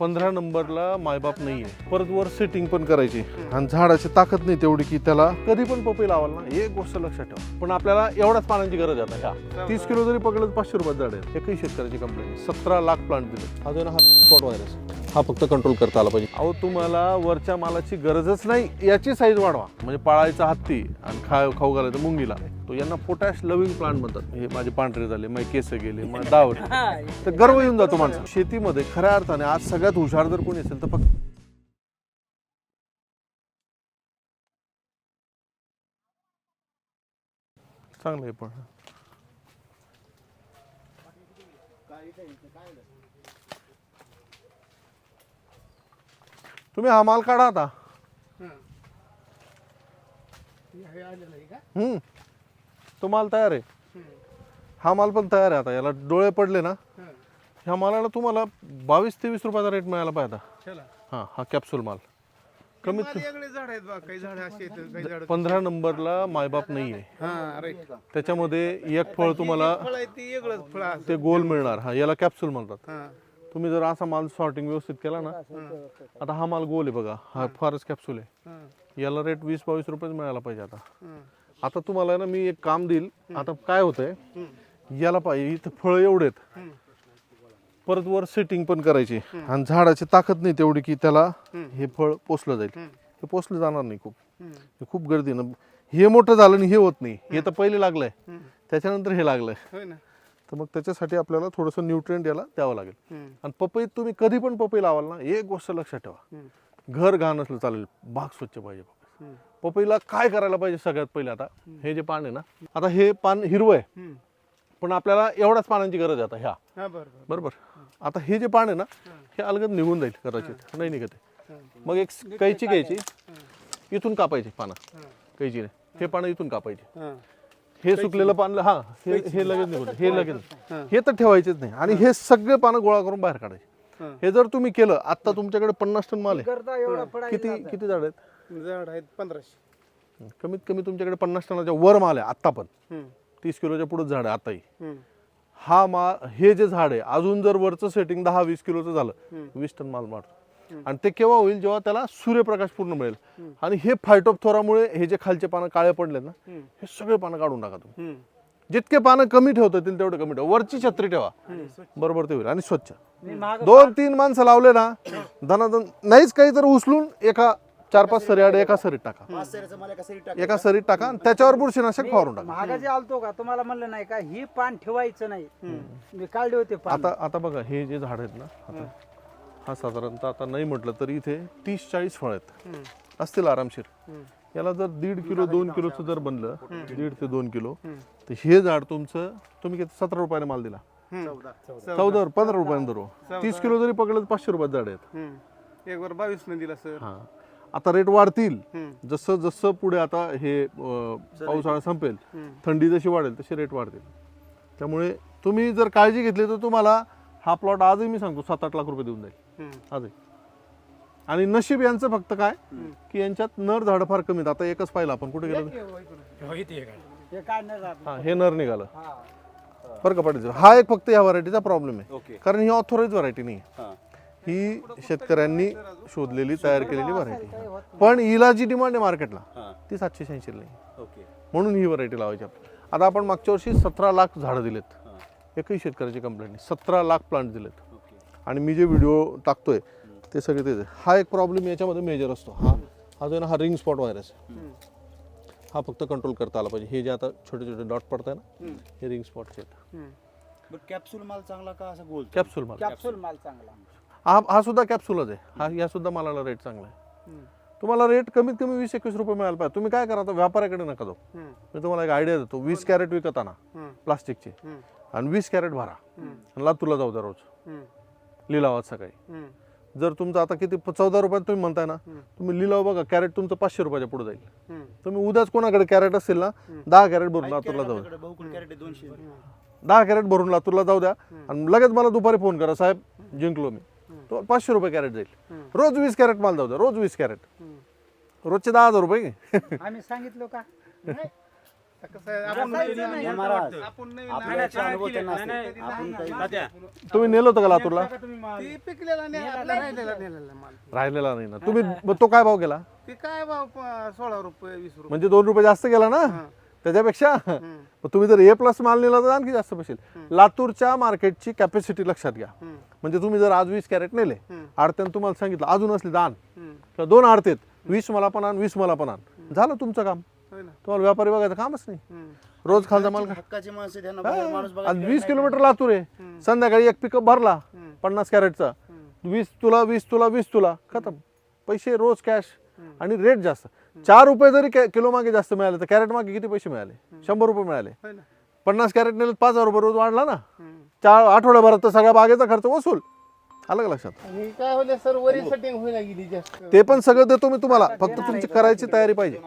पंधरा नंबरला मायबाप नाहीये परत वर सेटिंग पण करायची. आणि झाडाची ताकद नाही तेवढी की त्याला कधी पण पपई लावाल ना एक गोष्ट लक्षात ठेवा. पण आपल्याला एवढ्याच पाण्याची गरज आहे आता. ह्या तीस किलो जरी पकडलं पाचशे रुपयात झाड आहे एकही शेतकऱ्याची कंप्लेंट सतरा लाख प्लांट दिले अजून हा स्पॉट व्हायरस हा फक्त कंट्रोल करता आला पाहिजे. अहो तुम्हाला वरच्या मालाची गरजच नाही याची साईज वाढवा. म्हणजे पाळायचा हत्ती आणि खा खाऊ घालायचं मुंगीला. तो यांना पोटॅश लविंग प्लांट म्हणतात. हे माझे पांढरे झाले माझे केस गेले माझे दावले तर गर्व येऊन जातो माणसं शेतीमध्ये खऱ्या अर्थाने आज सगळ्यात हुशार जर कोणी असेल तर फक्त चांगलं आहे पण. तुम्ही हा माल काढा आता. हम्म. तो माल तयार आहे. हा माल पण तयार आहे आता. याला डोळे पडले ना ह्या मालाला तुम्हाला बावीस तेवीस रुपयाचा रेट मिळायला पाहिजे आता. चला. हा हा कॅप्सूल माल. कमीत वेगळे झाड आहेत बा. काही झाड असे आहेत काही झाड पंधरा नंबरला मायबाप नाहीये हा राईट त्याच्यामध्ये एक फळ तुम्हाला फळ आहे ते वेगळंच फळ असं. ते गोल मिळणार. हा याला कॅप्सूल म्हणतात. हा. तुम्ही जर असा माल सॉर्टिंग व्यवस्थित केला ना आता हा माल गोल आहे बघा हा फारच कॅप्सूल आहे. याला रेट वीस बावीस रुपयेच मिळायला पाहिजे आता. आता तुम्हाला ना मी एक काम देईल. आता काय होतंय याला पाहिजे इथं फळं एवढे आहेत. हम्म, परत वर सेटिंग पण करायची. आणि झाडाची ताकद नाही तेवढी की त्याला. हे फळ पोचलं जाईल. हे पोचलं जाणार नाही खूप. हे खूप गर्दी ना. हे मोठं झालं आणि हे होत नाही. हे तर पहिले लागलंय. त्याच्यानंतर हे लागलंय. तर मग त्याच्यासाठी आपल्याला थोडंसं न्यूट्रिएंट याला द्यावं लागेल. आणि पपईत तुम्ही कधी पण पपई लावाल ना एक गोष्ट लक्षात ठेवा. घर घाण असलं चालेल बाग स्वच्छ पाहिजे पपई. पपईला काय करायला पाहिजे सगळ्यात पहिले आता? हे जे पान आहे ना आता हे पान हिरवं आहे. पण आपल्याला एवढ्याच पानांची गरज आहे आता ह्या. हा बरं बरं. बरोबर? आता हे जे पान आहे ना हे. अलगद निघून जाईल कदाचित. नाही निघत. मग एक कैची घ्यायची. इथून कापायची पानं. कैचीने. हे. पानं इथून कापायची. हा, सुकलेलं पान हा हे हे लगेच निघून. हे लगेच. हे. तर ठेवायचेच नाही. आणि हे. सगळे पानं गोळा करून बाहेर काढायचे. हा. हे जर तुम्ही केलं आता तुमच्याकडे पन्नास टन माल आहे. किती किती झाड आहेत? झाड आहेत पंधराशे. कमीत कमी तुमच्याकडे पन्नास टनाच्या वर माल आहे आत्ता पण. तीस किलोच्या पुढे झाड आहे आताही हा. मा हे जे झाड आहे अजून जर वरचं सेटिंग दहा वीस किलोचं झालं. वीस टन माल मारतो आणि ते केव्हा होईल जेव्हा त्याला सूर्यप्रकाश पूर्ण मिळेल. आणि हे फायटोपथोरामुळे हे जे खालचे पानं काळे पडले ना हे सगळे पानं काढून टाका तुम्ही. जितके पानं कमी ठेवता येतील तेवढे कमी ठेवा. वरची छत्री ठेवा. बरोबर ते होईल. आणि स्वच्छ. दोन तीन माणसं लावले ना धनाधन नाहीच काही तर उचलून एका चार पाच सरी एका सरीत टाका. एका सरीत टाका. आणि त्याच्यावर बुरशीनाशक फवारून टाका. महागा जे आलतो का तुम्हाला म्हणलं नाही का ही पान ठेवायचं नाही. मी काढले होते पान. आता आता बघा हे जे झाड आहेत ना आता हा साधारणतः आता नाही म्हटलं तरी इथे तीस चाळीस फळ आहेत. असतील आरामशीर. याला जर दीड किलो दोन किलोचं जर बनलं दीड ते दोन किलो तर हे झाड तुमचं तुम्ही किती सतरा रुपयाने माल दिला. चौदा. पंधरा रुपयाने धरू. तीस किलो जरी पकडलं तर पाचशे रुपयात झाड आहेत. एक वर बावीस न दिला सर. हा. आता रेट वाढतील. जसं जसं पुढे आता हे पावसाळा संपेल थंडी जशी वाढेल तसे रेट वाढतील. त्यामुळे तुम्ही जर काळजी घेतली तर तुम्हाला हा प्लॉट आजही मी सांगतो सात आठ लाख रुपये देऊन जाईल. आजही. आणि नशीब यांचं फक्त काय? की यांच्यात नर झाडं फार कमी. आता एकच पाहिलं आपण. कुठे गेलं हे हा हे नर निघालं. हा. बरं का पाटील हा एक फक्त या व्हरायटीचा प्रॉब्लेम आहे. कारण ही ऑथोराईज व्हरायटी नाही. ही. शेतकऱ्यांनी शोधलेली तयार केलेली व्हरायटी पण हिला जी डिमांड आहे मार्केटला ती सातशे शहाऐंशी नाही म्हणून ही व्हरायटी लावायची आपण आता आपण मागच्या वर्षी सतरा लाख झाडं दिलेत. एकही शेतकऱ्याची कंप्लेंट नाही. सतरा लाख प्लांट दिलेत. आणि मी जे व्हिडिओ टाकतोय ते सगळे तेच आहे. हा एक प्रॉब्लेम याच्यामध्ये मेजर असतो. हा हा जो आहे ना हा रिंग स्पॉट व्हायरस हा फक्त कंट्रोल करता आला पाहिजे. हे जे आता छोटे छोटे डॉट पडत आहे ना हे रिंग स्पॉटचे हम्म. बट कॅप्सूल माल चांगला का असं गोल? कॅप्सूल माल. कॅप्सूल माल चांगला. हा हा सुद्धा कॅप्सूलच आहे. हा या सुद्धा मालाला रेट चांगला आहे. तुम्हाला रेट कमीत कमी वीस एकवीस रुपये मिळायला पाहिजे. तुम्ही काय करा व्यापाऱ्याकडे नका जाऊ. मी तुम्हाला एक आयडिया देतो. वीस कॅरेट विकत आणा हम्म, प्लास्टिकचे आणि वीस कॅरेट भरा. आणि लातूरला जाऊ दररोज हम्म, लिलावात सकाळी. जर तुमचं आता किती चौदा रुपयात तुम्ही म्हणताय ना तुम्ही लिलाव बघा कॅरेट तुमचं पाचशे रुपयाच्या पुढे जाईल. तुम्ही उद्याच कोणाकडे कॅरेट असेल ना दहा कॅरेट भरून लातूरला जाऊ द्या. दहा कॅरेट भरून लातूरला जाऊ द्या. आणि लगेच मला दुपारी फोन करा साहेब जिंकलो मी. तो पाचशे रुपये कॅरेट जाईल. रोज वीस कॅरेट माल जाऊ द्या रोज वीस कॅरेट. रोजचे दहा हजार रुपये. आम्ही सांगितलं का? कसं आहे, आपण रसायचं नवीन- नाही. नाही महाराज आपण नवीन आपल्याचा अनुभव त्यांना नाही, असतो नाही, आपण काही तुम्ही नेलं होतं का लातूरला? ती पिकलेला नाही आपला राहिलेला नेलेला माल. राहिलेला नाही ना. तुम्ही मग तो काय भाव गेला? ती काय भाव प- सोळा रुपये वीस रुपये. म्हणजे दोन रुपये जास्त गेला ना? त्याच्यापेक्षा? हम्म. मग तुम्ही जर ए प्लस माल नेला तर आणखी जास्त बसेल. लातूरच्या मार्केटची कॅपॅसिटी लक्षात घ्या. हम्म. म्हणजे तुम्ही जर आज वीस कॅरेट नेले हम्म. आडत्यानं तुम्हाला सांगितलं अजून असले दान. हम्म. किंवा दोन आडतेत वीस मला पण आण वीस मला पण आण. झालं तुमचं काम. तुम्हाला व्यापारी बघायचं कामच नाही. रोज खालचा माल खा. हक्काचे माणसं त्यांना बाहेर माणूस आज वीस किलोमीटर लातूर आहे. संध्याकाळी एक पिकअप भरला. पन्नास कॅरेटचा. वीस तुला वीस तुला वीस तुला. खतम. पैसे रोज कॅश आणि रेट जास्त. चार रुपये जरी किलो मागे जास्त मिळाले तर कॅरेट मागे किती पैसे मिळाले? शंभर रुपये मिळाले. पन्नास कॅरेट नेले पाच हजार रुपये रोज वाढला ना. चार आठवड्याभरात तर सगळ्या बागेचा खर्च वसूल. आलं का लक्षात? आणि काय होईल सर वरी सेटिंग होईना गेली जास्त. ते पण सगळं देतो मी तुम्हाला. फक्त तुमची करायची तयारी पाहिजे.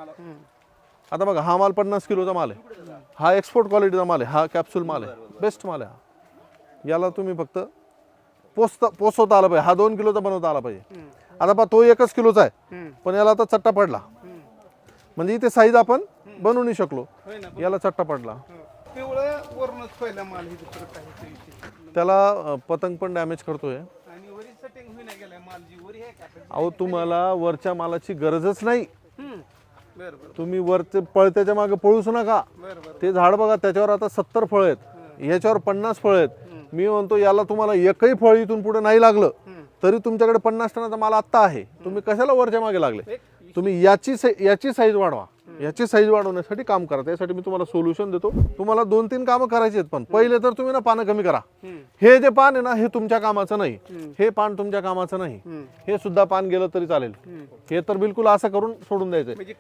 आता बघा हा माल पन्नास किलोचा माल आहे. हा एक्सपोर्ट क्वालिटीचा माल आहे. हा कॅप्सूल माल आहे. बेस्ट माल आहे हा. याला तुम्ही फक्त पोचता पोचवता आला पाहिजे. हा दोन किलोचा बनवता आला पाहिजे. आता पहा तो एकच किलोचा आहे. पण याला आता चट्टा पडला. म्हणजे इथे साईज आपण बनवू नाही शकलो. याला चट्टा पडला. त्याला पतंग पण डॅमेज करतोय. अहो तुम्हाला वरच्या मालाची गरजच नाही. तुम्ही वरचे पळत्याच्या मागे पळूच नका. ते झाड बघा त्याच्यावर आता सत्तर फळ आहेत. याच्यावर पन्नास फळ आहेत. मी म्हणतो याला तुम्हाला एकही फळ इथून पुढे नाही लागलं तरी तुमच्याकडे पन्नास टनाचा माल आत्ता आहे. तुम्ही कशाला वरच्या मागे लागले? तुम्ही याची याची साईज वाढवा. याची साईज वाढवण्यासाठी काम करा. त्यासाठी मी तुम्हाला सोल्युशन देतो. तुम्हाला दोन तीन कामं करायची आहेत पण. पहिले तर तुम्ही ना पानं कमी करा. हे जे पान आहे ना हे तुमच्या कामाचं नाही. हे पान तुमच्या कामाचं नाही. हे सुद्धा पान गेलं तरी चालेल. हे तर बिलकुल असं करून सोडून द्यायचंय. म्हणजे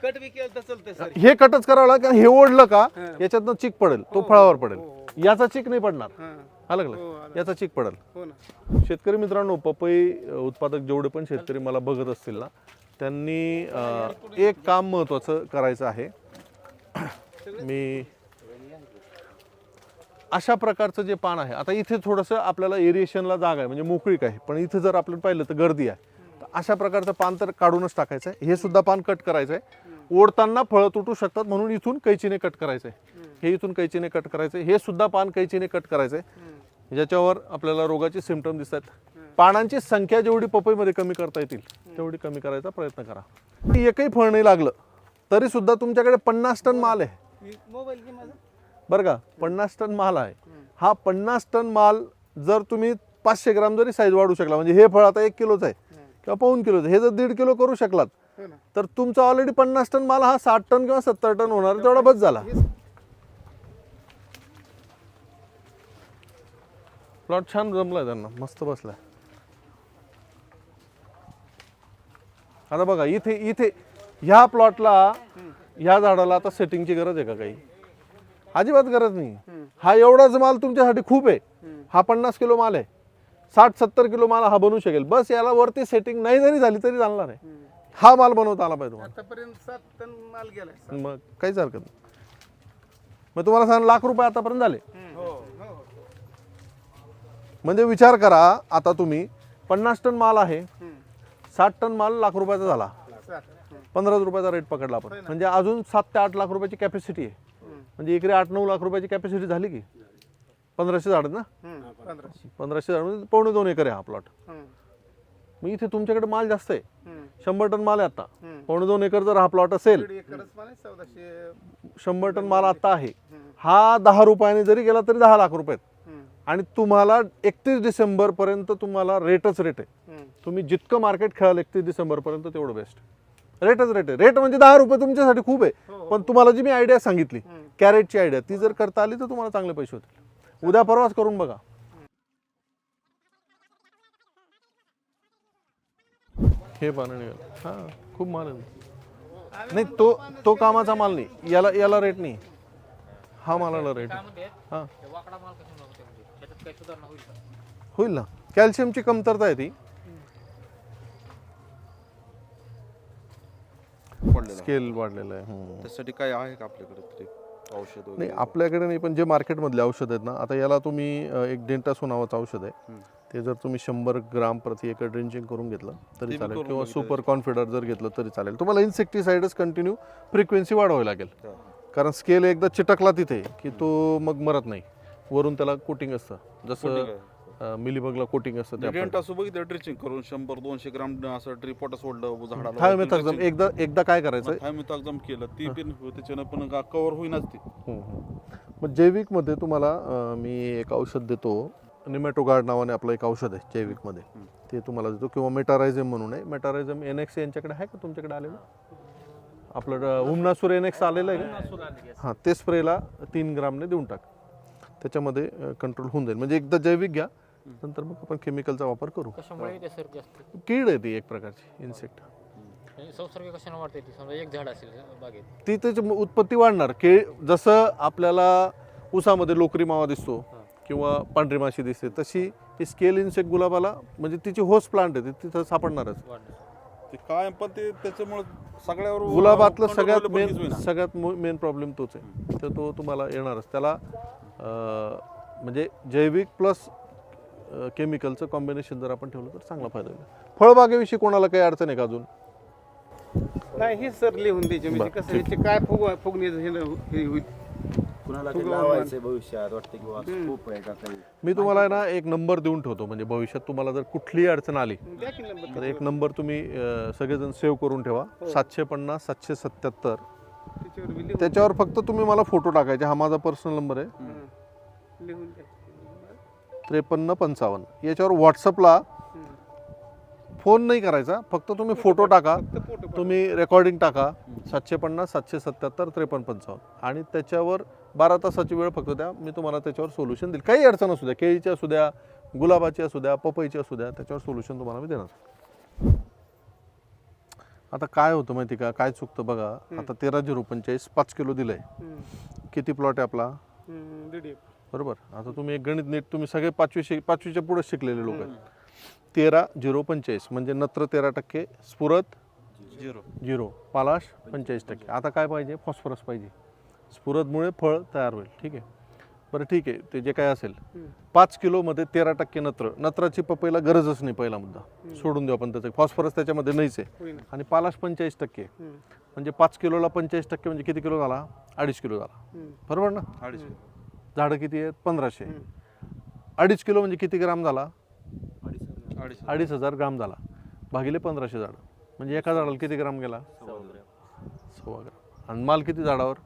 हे कटच करावं लागेल. कारण हे ओढलं का याच्यातनं चिक पडेल. तो फळावर पडेल. याचा चिक नाही पडणार. हां. आलं का हो. याचा चिक पडेल. हो शेतकरी मित्रांनो पपई उत्पादक जेवढे पण शेतकरी मला बघत असतील ना त्यांनी एक काम महत्त्वाचं करायचं आहे. मी अशा प्रकारचं जे पान आहे आता इथे थोडंसं आपल्याला एरिएशनला जागा आहे म्हणजे मोकळीक आहे पण इथे जर आपल्याला पाहिलं तर गर्दी आहे. तर अशा प्रकारचं पान तर काढूनच टाकायचं आहे. हे सुद्धा पान कट करायचं आहे. ओढताना फळं तुटू शकतात म्हणून इथून कैचीने कट करायचं आहे. हे इथून कैचीने कट करायचं आहे. हे सुद्धा पान कैचीने कट करायचं आहे. ज्याच्यावर आपल्याला रोगाचे सिमटम दिसतात. पानांची संख्या जेवढी पपईमध्ये कमी करता येतील तेवढी कमी करायचा प्रयत्न करा. एकही फळ नाही लागलं तरी सुद्धा तुमच्याकडे पन्नास टन माल आहे. बरं का पन्नास टन माल आहे. हा पन्नास टन माल जर तुम्ही पाचशे ग्राम जरी साईज वाढू शकला म्हणजे हे फळ आता एक किलोचं आहे किंवा पाऊन किलोचं हे जर दीड किलो करू शकलात हो तर तुमचा ऑलरेडी पन्नास टन माल हा साठ टन किंवा सत्तर टन होणार तेवढा बस झाला. प्लॉट छान जमलाय त्यांना मस्त बसलाय. आता बघा इथे इथे ह्या प्लॉटला ह्या झाडाला आता सेटिंगची गरज आहे का काही? अजिबात गरज नाही. हा एवढाच माल तुमच्यासाठी खूप आहे. हा पन्नास किलो माल आहे. साठ सत्तर किलो माल हा बनवू शकेल. बस याला वरती सेटिंग नाही जरी झाली तरी चालणार आहे. हा माल बनवता आला पाहिजे तुम्हाला. आतापर्यंत सात टन माल गेलाय मग काहीच हरकत नाही. मग तुम्हाला सांग लाख रुपये आतापर्यंत झाले. हो हो. म्हणजे विचार करा आता तुम्ही पन्नास टन माल आहे. साठ टन माल लाख रुपयाचा झाला सात हम्म. पंधरा रुपयाचा रेट पकडला आपण म्हणजे अजून सात ते आठ लाख रुपयाची कॅपॅसिटी आहे. म्हणजे इकडे आठ नऊ लाख रुपयाची कॅपॅसिटी झाली की पंधराशे झाड ना. पंधराशे झाड म्हणजे पावणे दोन एकर आहे हा प्लॉट. मग इथे तुमच्याकडे माल जास्त आहे. शंभर टन माल आहे आता. पावणे दोन एकर जर हा प्लॉट असेल शंभर टन माल आता आहे हा दहा रुपयाने जरी गेला तरी दहा लाख रुपये आहेत. हम्म. आणि तुम्हाला एकतीस डिसेंबर पर्यंत तुम्हाला रेटच रेट आहे. तुम्ही जितकं मार्केट खेळाल एकतीस डिसेंबर पर्यंत तेवढं बेस्ट रेटच रेट आहे. रेट म्हणजे दहा रुपये तुमच्यासाठी खूप आहे. पण तुम्हाला जी मी आयडिया सांगितली कॅरेटची आयडिया ती जर करता आली तर तुम्हाला चांगले पैसे होतील. उद्या परवाच करून बघा. हे पानं निघालं. हां खूप माल आहे. नाही तो तो कामाचा माल नाही. याला याला रेट नाही. हा मालाला रेट हां. होईल ना. कॅल्शियमची कमतरता आहे ती. स्केल वाढलेलं आहे. त्यासाठी काय आहे का आपल्याकडे तरी? औषध नाही वगैरे? आपल्याकडे नाही पण जे मार्केटमधले औषध आहेत ना आता याला तुम्ही अ, एक डेंटासो नावाचं औषध आहे. ते जर तुम्ही शंभर ग्राम प्रति एकर ड्रिंचिंग करून घेतलं तरी मी चालेल. करून किंवा बघितलं. सुपर कॉन्फिडर जर घेतलं तरी चालेल. तुम्हाला इन्सेक्टिसाइडच कंटिन्यू फ्रिक्वेन्सी वाढवावी लागेल. कारण स्केल एकदा चिटकला तिथे की तो मग मरत नाही. वरून त्याला कोटिंग असतं. जसं अं, मिलीबगला कोटिंग असतं त्या डेंट असं बघितलं ड्रिचिंग करून शंभर दोनशे ग्राम असं ट्रिपोट सोडलं झाडाला थायमेथॉक्झम एकदा एकदा काय करायचं थायमेथॉक्झम केलं ती पण त्याच्यानं पण कव्हर होईनाच ती. हम्म, हम्म. मग जैविकमध्ये तुम्हाला अं, मी एक औषध देतो. निमॅटोगार्ड नावाने आपलं एक औषध आहे जैविकमध्ये. ते तुम्हाला देतो. किंवा मेटारायझम म्हणून आहे. मेटारायझम एन एक्स यांच्याकडे आहे का तुमच्याकडे आलेलं? आपलं हुमनासूर एन एक्स आलेलं आहे का? हां ते स्प्रेला तीन ग्रामने देऊन टाक. त्याच्यामध्ये कंट्रोल होऊन जाईल. म्हणजे एकदा जैविक घ्या नंतर मग आपण केमिकलचा वापर करू. कशामुळे कीड आहे ती एक प्रकारची इन्सेक्ट संसर्ग कशाने वाढते ती? समजा एक झाड असेल बागेत. ती त्याची उत्पत्ती वाढणार. केळ जसं आपल्याला ऊसामध्ये लोकरी मावा दिसतो किंवा पांढरी माशी दिसते तशी ही स्केल इन्सेक्ट गुलाबाला म्हणजे तिची होस्ट प्लांट आहे ती तिथं सापडणारच. ते काय पण ते त्याच्यामुळे सगळ्यावर गुलाबातलं सगळ्यात मेन. सगळ्यात मेन प्रॉब्लेम तोच आहे. तर तो तुम्हाला येणारच. त्याला म्हणजे जैविक प्लस केमिकलचं कॉम्बिनेशन जर आपण ठेवलं तर चांगला फायदा होईल. फळबागेविषयी कोणाला काही अडचण आहे का अजून? नाही हे सर लिहून द्यायचे म्हणजे बरं, कसं ह्याचे काय फुग फुगण्याचं हे हे होईल. कुणाला फुगवून काही लावायचं भविष्यात वाटतं किंवा खूप आहे का काही? मी तुम्हाला आहे ना एक नंबर देऊन ठेवतो म्हणजे भविष्यात तुम्हाला जर कुठलीही अडचण आली द्या की नंबर. तर एक नंबर तुम्ही अं, सगळेजण सेव्ह करून ठेवा. सातशे पन्नास सातशे सत्याहत्तर. त्याच्यावर बी लिहून त्याच्यावर फक्त तुम्ही मला फोटो टाकायचे हा माझा पर्सनल नंबर आहे. हं. लिहून त्रेपन्न पंचावन्न. याच्यावर व्हॉट्सअपला. फोन नाही करायचा फक्त तुम्ही फोटो टाका. तुम्ही रेकॉर्डिंग टाका. सातशे पन्नास सातशे सत्याहत्तर त्रेपन्न पंचावन्न. आणि त्याच्यावर बारा तासाची वेळ फक्त द्या. मी तुम्हाला त्याच्यावर सोल्युशन देईल. काही अडचण असू द्या. केळीची असू द्या गुलाबाची असू द्या पपईची असू द्या त्याच्यावर सोल्युशन तुम्हाला मी देणार. आता काय होतं माहिती का? काय चुकतं बघा. आता तेरा झिरो पंचेचाळीस पाच किलो दिलंय. किती प्लॉट आहे आपला. बरोबर? आता तुम्ही एक गणित नीट तुम्ही सगळे पाचवी शिक पाचवीच्या पुढे शिकलेले लोक आहेत. तेरा झिरो पंचेचाळीस. म्हणजे नत्र तेरा टक्के स्फुरत झिरो. झिरो. पालाश पंचेचाळीस टक्के. आता काय पाहिजे? फॉस्फरस पाहिजे. स्फुरदमुळे फळ तयार होईल. ठीक आहे? बरं ठीक आहे. ते जे काय असेल. पाच किलोमध्ये तेरा टक्के नत्र. नत्राची पपईला गरजच नाही पहिला मुद्दा. सोडून देऊ आपण त्याचं. फॉस्फरस त्याच्यामध्ये नाहीच आहे. आणि पालाश पंचेचाळीस टक्के. म्हणजे पाच किलोला पंचेचाळीस टक्के म्हणजे किती किलो झाला? अडीच किलो झाला. बरोबर ना? अडीच झाडं किती आहेत? पंधराशे. अडीच किलो म्हणजे किती ग्राम झाला? अडीच हजार. ग्राम झाला. भागिले पंधराशे झाडं. म्हणजे एका झाडाला किती ग्राम गेला? सव्वा ग्राम. आणि माल किती झाडावर?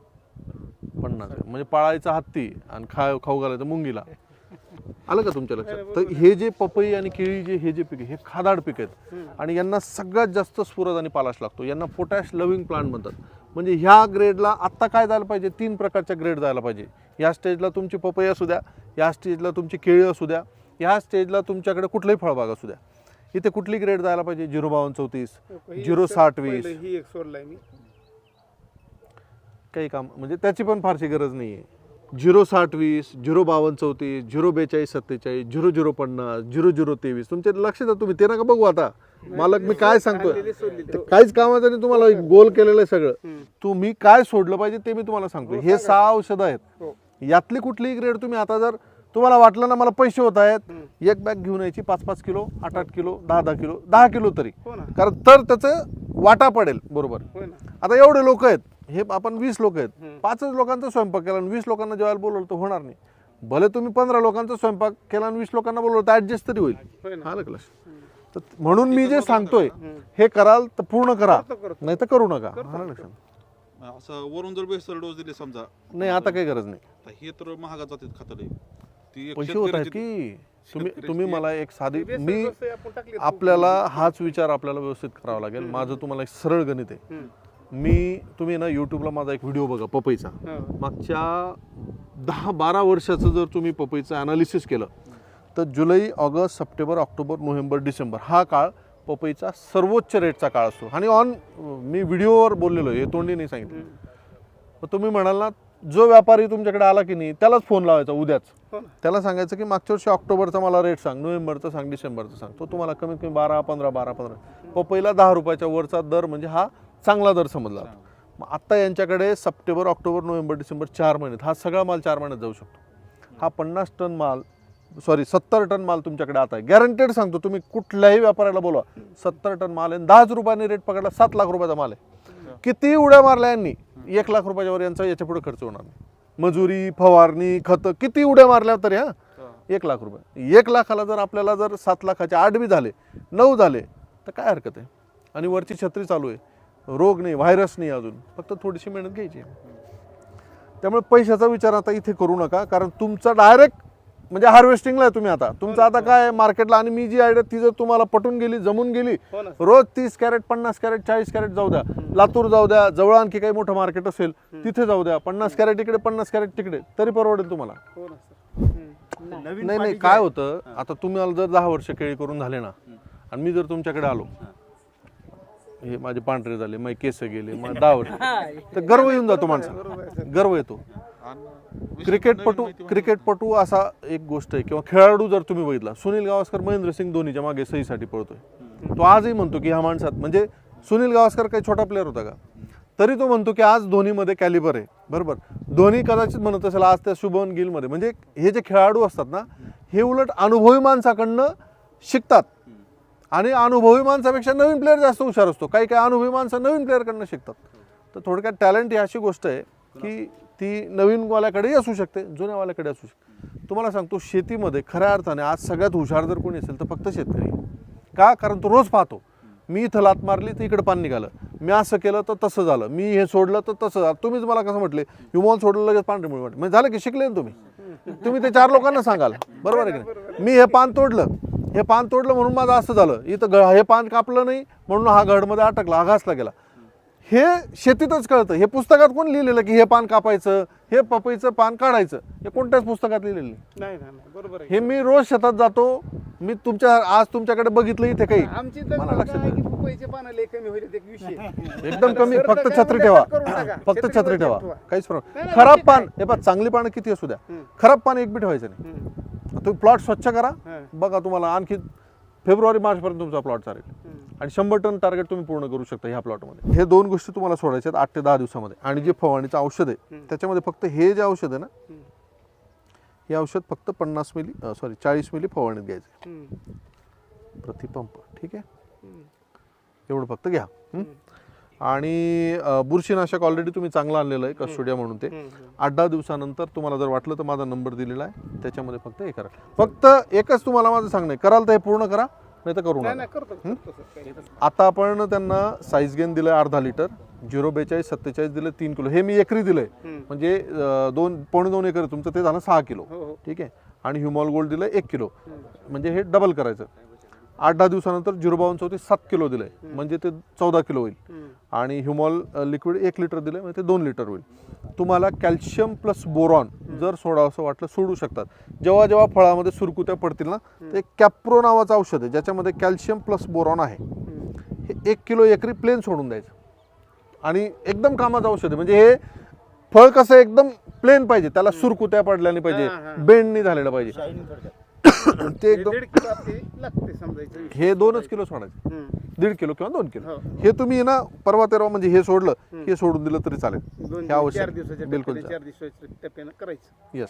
पन्नास. म्हणजे पाळायचा हत्ती आणि खा खाऊ घालायचं मुंगीला. आलं का तुमच्या लक्षात? तर हे जे पपई आणि केळी जे हे जे पीक आहे हे खादाड पीक आहेत. आणि यांना सगळ्यात जास्त स्फुरद आणि पालाश लागतो. यांना पोटॅश लविंग प्लांट म्हणतात. म्हणजे ह्या ग्रेडला आत्ता काय जायला पाहिजे? तीन प्रकारच्या ग्रेड जायला पाहिजे. या स्टेजला तुमची पपई असू द्या या स्टेजला तुमची केळी असू द्या या स्टेजला तुमच्याकडे कुठलाही फळबाग असू द्या. इथे कुठली ग्रेड जायला पाहिजे? झिरो बावन्न चौतीस ही झिरो साठ वीस. पहिलं ही एक सोडलाय मी. काही काम म्हणजे त्याची पण फारशी गरज नाही आहे झिरो साठ वीस झिरो बावन्न चौतीस झिरो बेचाळीस सत्तेचाळीस झिरो झिरो पन्नास झिरो झिरो तेवीस. तुमचे लक्ष द्या तुम्ही ते नका बघू आता. मालक मी काय सांगतोय. ते. काहीच कामाचं नाही तुम्हाला एक गोल केलेलं आहे सगळं. हं. तुम्ही काय सोडलं पाहिजे ते मी तुम्हाला सांगतो हे सहा औषधं आहेत. हो. यातली कुठलीही ग्रेड तुम्ही आता जर तुम्हाला वाटलं ना मला पैसे होत आहेत. एक बॅग घेऊन यायची पाच पाच किलो आठ आठ किलो दहा दहा किलो दहा किलो तरी. हो कारण तर त्याचं वाटा पडेल बरोबर. आता एवढे लोक आहेत. हे आपण वीस लोक आहेत. पाचच लोकांचा स्वयंपाक केला आणि वीस लोकांना जेवायला बोलवलं तर होणार नाही. भले तुम्ही पंधरा लोकांचा स्वयंपाक केला आणि वीस लोकांना बोलवलं तर ऍडजस्ट तरी होईल. ना. आलं? तर म्हणून मी जे सांगतोय हे कराल तर पूर्ण करा. नाही तर करू नका. लक्षात? असं वरून जर बेसर डोस दिले समजा नाही आता काही गरज नाही. तर हे तर महागात जातात खातं ती एक पैसे होत आहेत शेतकऱ्याची- की? तुम्ही तुम्ही मला एक साधी मी आपल्याला हाच विचार आपल्याला व्यवस्थित करावा लागेल. माझं तुम्हाला एक सरळ गणित आहे. मी तुम्ही ना युट्यूबला माझा एक व्हिडिओ बघा पपईचा. मागच्या दहा बारा वर्षाचं जर तुम्ही पपईचं अनालिसिस केलं तर जुलै August September October November December हा काळ पपईचा सर्वोच्च रेटचा काळ असतो. आणि ऑन मी व्हिडिओवर बोललेलो हे तोंडी नाही सांगितलं. मग तुम्ही म्हणाल ना जो व्यापारी तुमच्याकडे आला की नाही त्यालाच फोन लावायचा उद्याच. हो. त्याला सांगायचं की मागच्या वर्षी ऑक्टोबरचा मला रेट सांग नोव्हेंबरचा सांग डिसेंबरचा सांग. तो तुम्हाला कमीत कमी बारा पंधरा बारा पंधरा. पपईला दहा रुपयाच्या वरचा दर म्हणजे हा चांगला दर समजला. जातो मग आत्ता यांच्याकडे सप्टेंबर ऑक्टोबर नोव्हेंबर डिसेंबर चार महिन्यात हा सगळा माल चार महिन्यात जाऊ शकतो. हा पन्नास टन माल सॉरी सत्तर टन माल तुमच्याकडे आता आहे. गॅरंटेड सांगतो तुम्ही कुठल्याही व्यापाऱ्याला बोलवा सत्तर टन माल आहे दहाच रुपयाने रेट पकडला सात लाख रुपयाचा माल आहे. किती उड्या मारल्या यांनी? एक लाख रुपयाच्या वर यांचा याच्यापुढे खर्च होणार नाही. मजुरी फवारणी खतं किती उड्या मारल्या तरी हा. एक लाख रुपये. एक लाखाला जर आपल्याला जर सात लाखाचे आठ बी झाले नऊ झाले तर काय हरकत आहे? आणि वरची छत्री चालू आहे. रोग नाही व्हायरस नाही अजून. फक्त थोडीशी मेहनत घ्यायची आहे. त्यामुळे पैशाचा विचार आता इथे करू नका कारण तुमचा डायरेक्ट म्हणजे हार्वेस्टिंगला आहे तुम्ही आता. तुमचं आता काय मार्केटला आणि मी जी आयडिया ती जर तुम्हाला पटून गेली जमून गेली हो रोज तीस कॅरेट पन्नास कॅरेट चाळीस कॅरेट जाऊ द्या. लातूर जाऊ द्या जवळ आणखी काही मोठं मार्केट असेल तिथे जाऊ द्या. पन्नास कॅरेट इकडे पन्नास कॅरेट तिकडे तरी परवडेल तुम्हाला. हो नाही. नाही काय होतं आता तुम्हाला जर दहा वर्ष केळी करून झाले ना. आणि मी जर तुमच्याकडे आलो हे माझे पांढरे झाले माझे केस गेले मग वर्ष. तर गर्व येऊन जातो माणसाला. गर्व येतो. क्रिकेटपटू क्रिकेटपटू असा एक गोष्ट आहे किंवा खेळाडू जर तुम्ही बघितला सुनील गावस्कर महेंद्रसिंग धोनीच्या मागे सहीसाठी पळतोय. तो आजही म्हणतो की ह्या माणसात म्हणजे सुनील गावस्कर काही छोटा प्लेअर होता का? तरी तो म्हणतो की आज धोनीमध्ये कॅलिबर आहे. बरोबर? धोनी कदाचित म्हणत असेल आज त्या शुभन गिलमध्ये. म्हणजे हे जे खेळाडू असतात ना हे उलट अनुभवी माणसाकडनं शिकतात. आणि अनुभवी माणसापेक्षा नवीन प्लेअर जास्त हुशार असतो. काही काही अनुभवी माणसं नवीन प्लेअरकडनं शिकतात. तर थोडक्यात टॅलेंट ही अशी गोष्ट आहे की ती नवीन वाल्याकडेही असू शकते जुन्यावाल्याकडे असू शकते. तुम्हाला सांगतो शेतीमध्ये खऱ्या अर्थाने आज सगळ्यात हुशार जर कोणी असेल तर फक्त शेतकरी. का? कारण तो रोज पाहतो. मी इथं लात मारली तर इकडे पाणी निघालं. मी असं केलं तर तसं झालं. मी हे सोडलं तर तसं झालं. तुम्हीच मला कसं म्हटले? युमॉल सोडलं लगेच पांढरे मुळे म्हणजे झालं की शिकले ना तुम्ही? तुम्ही ते चार लोकांना सांगाल. बरोबर आहे की नाही? मी हे पान तोडलं. हे पान तोडलं म्हणून माझं असं झालं. इथं ग हे पान कापलं नाही म्हणून हा घडमध्ये अटकला हा घासला गेला. हे शेतीतच कळतं. हे पुस्तकात कोण लिहिलेलं की हे पान कापायचं हे पपईचं पान काढायचं? हे कोणत्याच पुस्तकात लिहिलेलं नाही. बरोबर हे मी रोज शेतात जातो. मी तुमच्या आज तुमच्याकडे बघितलं इथे काही. एकदम कमी. फक्त छत्री ठेवा. फक्त छत्री ठेवा. काहीच प्रॉब्लेम खराब पान. हे पहा चांगली पानं किती असू द्या. खराब पान एक बी ठेवायचं नाही. तुम्ही प्लॉट स्वच्छ करा. बघा तुम्हाला आणखी फेब्रुवारी मार्चपर्यंत तुमचा प्लॉट चालेल. आणि शंभर टन टार्गेट तुम्ही पूर्ण करू शकता ह्या प्लॉटमध्ये हे दोन गोष्टी तुम्हाला सोडायच्या आहेत आठ ते दहा दिवसामध्ये आणि जे फवारणीचं औषध आहे. त्याच्यामध्ये फक्त हे जे औषध आहे ना. हे औषध फक्त पन्नास मिली सॉरी चाळीस मिली फवारणीत घ्यायचं. प्रतिपंप ठीक आहे. एवढं फक्त घ्या? आणि बुरशीनाशक ऑलरेडी तुम्ही चांगलं आणलेलं आहे कस्टोडिया म्हणून ते. आठ दहा दिवसानंतर तुम्हाला जर वाटलं तर माझा नंबर दिलेला आहे. त्याच्यामध्ये फक्त हे करा. फक्त एकच तुम्हाला माझं सांगणं आहे. कराल तर हे पूर्ण करा नाही तर करू नका. आता आपण त्यांना साईज गेन दिलं अर्धा लिटर झिरो बेचाळीस सत्तेचाळीस दिलं तीन किलो. हे मी एकरी दिलंय. म्हणजे दोन पावणे दोन एकर तुमचं ते झालं सहा किलो. हो हो. ठीक आहे? आणि ह्युमॉल गोल्ड दिलं एक किलो. म्हणजे हे डबल करायचं. आठ दहा दिवसानंतर झिरो बावन्न चौतीस सात किलो दिलंय. म्हणजे ते चौदा किलो होईल. आणि ह्युमॉल लिक्विड एक लिटर दिलं म्हणजे ते दोन लिटर होईल. तुम्हाला कॅल्शियम प्लस बोरॉन जर सोडावं असं वाटलं सोडू शकतात. जेव्हा जेव्हा फळामध्ये सुरकुत्या पडतील ना ते कॅप्रो नावाचं औषध आहे ज्याच्यामध्ये कॅल्शियम प्लस बोरॉन आहे. हे एक किलो एकरी प्लेन सोडून द्यायचं. आणि एकदम कामाचं औषध आहे. म्हणजे हे फळ कसं एकदम प्लेन पाहिजे त्याला सुरकुत्या पडल्या नाही हा. पाहिजे बेंड नाही झालेलं पाहिजे. ते हे एकदम दीड किलो आपली लागते समजायचं. हे दोनच किलो सोडायचे. हम्म. दीड किलो किंवा दोन किलो. हो. हे तुम्ही ना परवा तेरवा म्हणजे हे सोडलं हे सोडून दिलं तरी चालेल. दोन हे चार आवश्यक दिवसाच्या बिलकुल टप्प्याने, चार दिवसाच्या टप्प्यानं करायचं. येस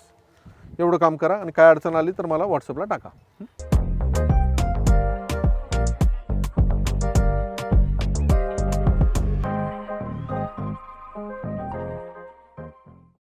एवढं काम करा आणि काय अडचण आली तर मला व्हॉट्सअपला टाका. हं?